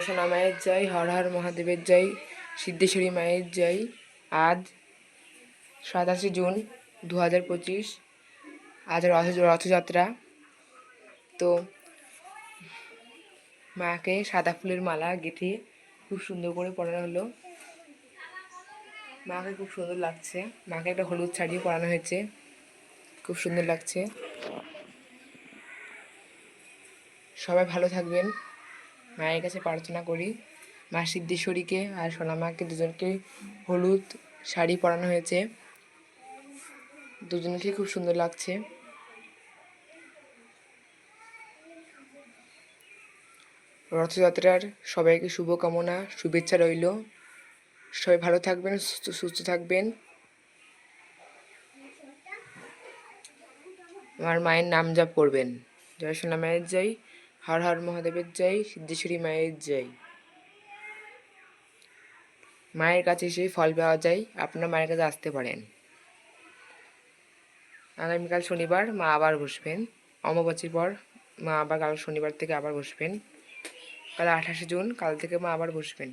সোনা মায়ের জয়, হর হর মহাদেবের জয়, সিদ্ধেশ্বরী মায়ের জয়। আজ সাতাশে জুন দু হাজার পঁচিশ, আজ রথ, রথযাত্রা। তো মাকে সাদা ফুলের মালা গেঁথে খুব সুন্দর করে পরানো হলো। মাকে খুব সুন্দর লাগছে। মাকে একটা হলুদ শাড়ি পরানো হয়েছে। খুব সুন্দর লাগছে। সবাই ভালো থাকবেন। মায়ের কাছে প্রার্থনা করি। মা সিদ্ধেশ্বরীকে আর সোনামাকে দুজনকে হলুদ শাড়ি পরানো হয়েছে। দুজনকে খুব সুন্দর লাগছে। রথযাত্রার সবাইকে শুভকামনা, শুভেচ্ছা রইল। সবাই ভালো থাকবেন, সুস্থ থাকবেন। আমার মায়ের নাম জপ করবেন। জয় সোনা মায়ের জয়। হর হার মহাদেবের জয়, সিদ্ধেশ্বরী মায়ের জয়। মায়ের কাছে এসে ফল পাওয়া যায়, আপনার মায়ের কাছে আসতে পারেন। আগামীকাল শনিবার মা আবার বসবেন। অমাবস্যার পর মা আবার কাল শনিবার থেকে আবার বসবেন। কাল আঠাশে জুন, কাল থেকে মা আবার বসবেন।